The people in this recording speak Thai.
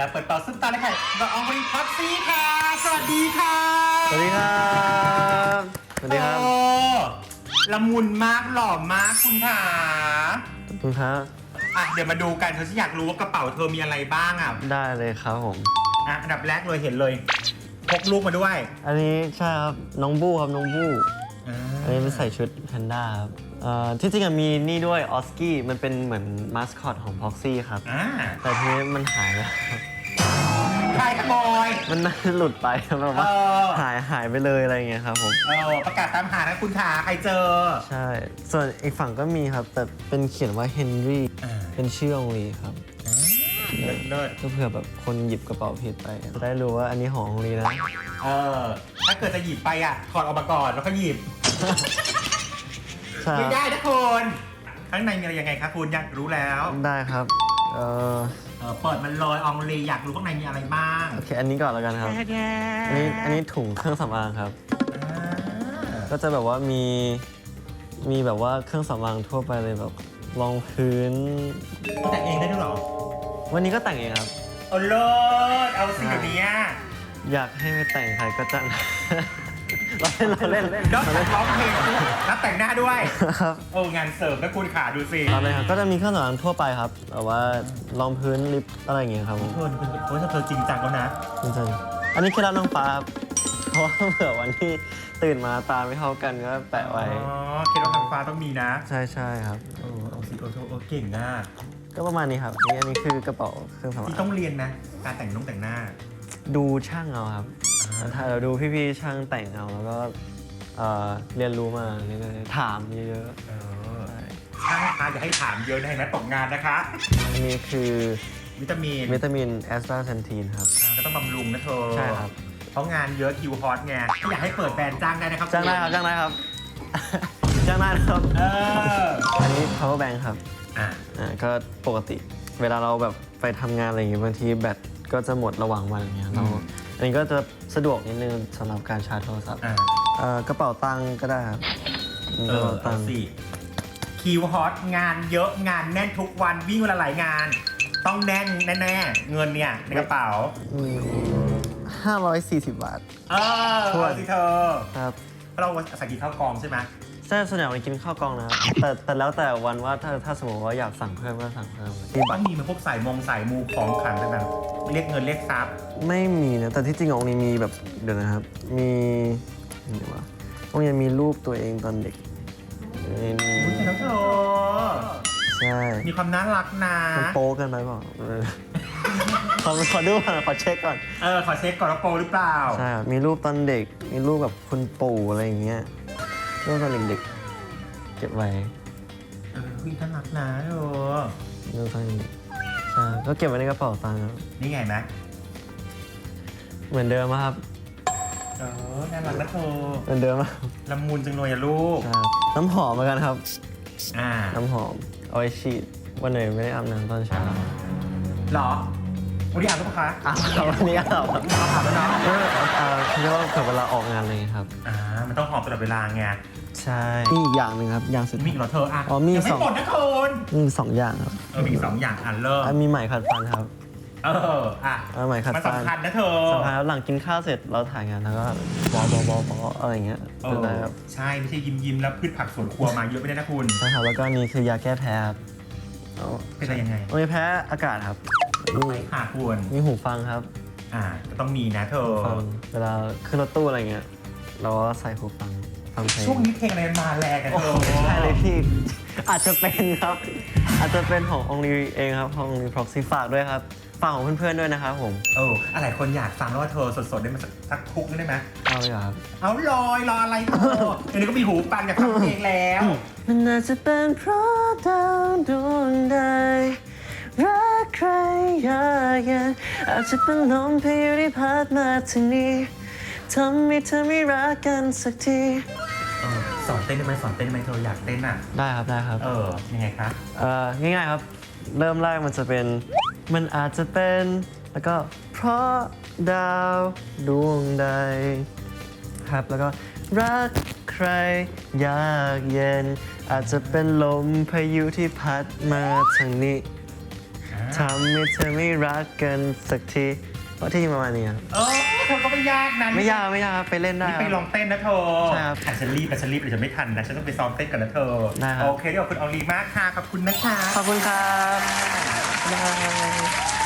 ลาเปิดต่อซุปตาเลยค่ะดอกอองรีพ็อกซี่ค่ะ สวัสดีค่ะสวัสดีครับสวัสดีครับโอ้ละมุนมากหล่อมากคุณค่ะขอบคุณครับ อะเดี๋ยวมาดูกันเธอฉันอยากรู้ว่ากระเป๋าเธอมีอะไรบ้างอะได้เลยครับผม อะอันดับแรกเลยเห็นเลยพกลูกมาด้วย อันนี้ใช่ครับน้องบู้ครับน้องบู้อ่าอันนี้เป็นใส่ชุดแพนด้าครับ เอ่อที่จริงอะมีนี่ด้วยออสกี้มันเป็นเหมือนมาสคอตของพ็อกซี่ครับ อ่าแต่ทีนี้มันหายแล้วครับใครขโมย มันน่าจะหลุดไปครับแบบเอว่าอหายหายไปเลยอะไรอย่างเงี้ยครับผม เออประกาศตามหานะคุณขาใครเจอ ใช่ ส่วนอีกฝั่งก็มีครับ แต่เป็นเขียนว่าเฮนรี่ อ่า เป็นชื่อองลีครับ เลิศเลิศก็เผื่อแบบคนหยิบกระเป๋าผิดไปจะได้รู้ว่าอันนี้ขององลีนะ เออ ถ้าเกิดจะหยิบไปอะถอดออกมาก่อนแล้วก็หยิบ ใช่ไม่ได้นะคุณข้างในมีอะไรยังไงคะคุณอยากรู้แล้วได้ครับ เอ่อเออเปิดมันเลยอองลีอยากรู้ข้างในมีอะไรบ้างโอเคอันนี้ก่อนแล้วกันครับอันนี้อันนี้ถุงเครื่องสำอางครับอ่าก็จะแบบว่ามีมีแบบว่าเครื่องสำอางทั่วไปเลยแบบรองพื้นแต่งเองได้ด้วยเหรอวันนี้ก็แต่งเองครับ เอาเลิศเอาสิอ่าเดี๋ยวนี้อยากให้ไปแต่งใครก็จ้าง เราเล่นเราเล่นเล่นนอกจากร้องเพลงแล้วแต่งหน้าด้วย ครับโอ้งานเสริมนะคุณขาดูสิเราเลยครับก็จะมีเครื่องสำอางทั่วไปครับแบบว่ารองพื้นลิปอะไรอย่างเงี้ยครับผมเธอเป็นโอ้ยเธอจริงจังแล้วนะ จริงๆอันนี้เคล็ดลับน้องฟ้าครับเพราะว่าเผื่อวันที่ตื่นมาตาไม่เท่ากันก็แปะไว้ อ๋อเคล็ดลับทางฟ้าต้องมีนะ ใช่ใช่ครับ โอ้เอาสิโอ้โหโอ้เก่งอะก็ประมาณนี้ครับนี่อันนี้คือกระเป๋าเครื่องสำที่อาต้องงเรียนนะ การแต่งน้องแต่งหน้า ดูช่างเอาครับ ถ้าเราดูพี่ๆช่างแต่งเอาแล้วก็เอ่อเรียนรู้มาเรื่อยๆถามเยอะเอๆอใช่ช่างคะอย่าให้ถามเยอะนะเห็นไหมตกงานนะคะ อันนี้คือวิตามินวิตามินแอสตราเซนทีนครับ อ่าก็ต้องบำรุงนะเธอใช่ครับ เพราะงานเยอะคิวฮอตไงถ้าอยากให้เปิดแบรนด์จ้างได้นะครับจ้างได้ครับจ้างได้ครับ จ้างได้นะครับ เอออันนี้ power bank ครับ อะอ่าก็ปกติเวลาเราแบบไปทำงานอะไรอย่างเงี้ยบางทีแบตก็จะหมดระหว่างวันอย่างเงี้ยเรา อันนี้ก็จะสะดวกนิดนึงสำหรับการชาร์จโทรศัพท์อะเอ่อกระเป๋าตังค์ก็ได้ครับอืมเอกระอเป๋าตัเอางค์สิคิวฮอตงานเยอะงานแน่นทุกวันวิ่งวันละหลายงาน ต้องแน่นแน่ๆเงินเนี่ยในกระเป๋าห้าร้อยสี่สิบบาท เออถ้วน เอาสิเธอ ครับเพราะเราใส่กินข้าวกองใช่ไหม ใช่ส่วนใหญ่วันกินข้าวกล่องนะครับแต่แต่แล้วแต่วันว่าถ้าถ้าสมมติว่าอยากสั่งเพิ่มก็สั่งเพิ่มที่บัต้ตอรงมีมาพวกสายมงสายมูของขลังต่างๆเรียกเงินเรียกทรัพย์ไม่มีนะแต่ที่จริงของนี้มีแบบเดี๋ยวนะครับ มีเดี๋ยวว่าตรงนี้มีรูปตัวเองตอนเด็กมีคุณแล้วเธอใช่มีความน่ารักนะมันโป๊กันไปเปล่าเออขอขอดูก่อนขอเช็คก่อน เออขอเช็คก่อนว่าโปรหรือเปล่า ใช่ครับมีรูปตอนเด็ก มีรูปแบบคุณปู่อะไรอย่างเงี้ย รูปตอนเด็กๆ เก็บไว้เออคุณน่ารักนะเธอรูปตอนเด็กใช่ก็เก็บไว้ในกระเป๋าตังค์ครับนี่ไงไหมเหมือนเดิมอะครับ เออน่ารักนะเธอเหมือนเดิมอะละมุนจังเลยอะลูก ใช่ครับน้ำหอมเหมือนกันครับ อ่าน้ำหอม เอาไว้ฉีด วันไหนไม่ได้อาบน้ำตอนเช้าเหรอวันนี้อ่านหรือเปล่าคะอ้าววันนี้อาบครับเอาอ่านแล้วเนาะเอออ่าเรียกว่าเกิดเวลาออกงานอะไรอย่างเลยครับ อ่ามันต้องหอมตลอดเวลาไงใช่มีอีกอย่างหนึ่งครับ อย่างสุด มีอีกเหรอเธออะอ๋อมียังสไม่อง หมดนะคุณมีสองอย่างครับเออมีอีกสองอย่างอ่านเริ่มอะมีไหมขัดฟันครับ เอออะเอาไหมขัดมันฟันสำคัญนะเธอสำคัญครับหลังกินข้าวเสร็จเราถ่ายงานแล้วก็บอบอบอบออะไรอย่างเงี้ยเอจะอได้ครับใช่ไม่ใช่ยิ้มยิ้มๆแล้วพืชผักสวนครัวมาเยอะไม่ได้นะคุณใช่ครับแล้วก็นี่คือยาแก้แพ้ครับเอาเป็นอะไรยังไงโอ้ยแพ้อากาศครับมีค่ะคุณมีหูฟังครับ อ่าก็ต้องมีนะเธอ ฟังเวลาขึ้นรถตู้อะไรเงี้ย เราก็ใส่หูฟังฟังเพลงช่วงนี้เพลงอะไรมาแรงกันโอ้เธโหอใช่เลยพี่ อาจจะเป็นครับ อาจจะเป็นขององลีเองครับขององลี proxy ฝากด้วยครับ ฝากของเพื่อนๆด้วยนะครับผมเอออะไรคนอยากฟังแล้วว่าเธอสดๆได้มาสักสักทุกนึงได้ไหมเอาเลยเหรอครับ เอาลอยรออะไรเธอเดี๋ยวนี้ก็มีหูฟังอยากฟังเพลงแล้ว มันอาจจะเป็นเพราะดาวดวงใดรักใครยากเย็นอาจจะเป็นลมพายุที่พัดมาถึงนี้ทำให้เธอไม่รักกันสักทีเออสอนเต้นได้ไหมสอนเต้นได้ไหมเธออยากเต้นอะ ได้ครับได้ครับ เออ ยังไงคะ เอ่อง่ายๆครับ เริ่มแรกมันจะเป็น มันอาจจะเป็น แล้วก็เพราะดาวดวงใด ครับแล้วก็รักใครยากเย็น อาจจะเป็นลมพายุที่พัดมาทางนี้อ่า ทำให้เธอไม่รักกันสักทีเพราะที่ประมาณนี้ครับเออเธอก็ไม่ยากนะไม่ยากไม่ยากครับไปเล่นได้นี่คไปลรัอบงเต้นนะเธอใช่ครับ อะฉันรีบแต่ฉันรีบเดี๋ยวฉันไม่ทันนะฉันต้องไปซ้อมเต้นกันนะเธอได้ครับ โอเคเดี๋ยวขอบคุณอองลีมากค่ะขอบคุณนะคะ ขอบคุณครับบ๊ายบาย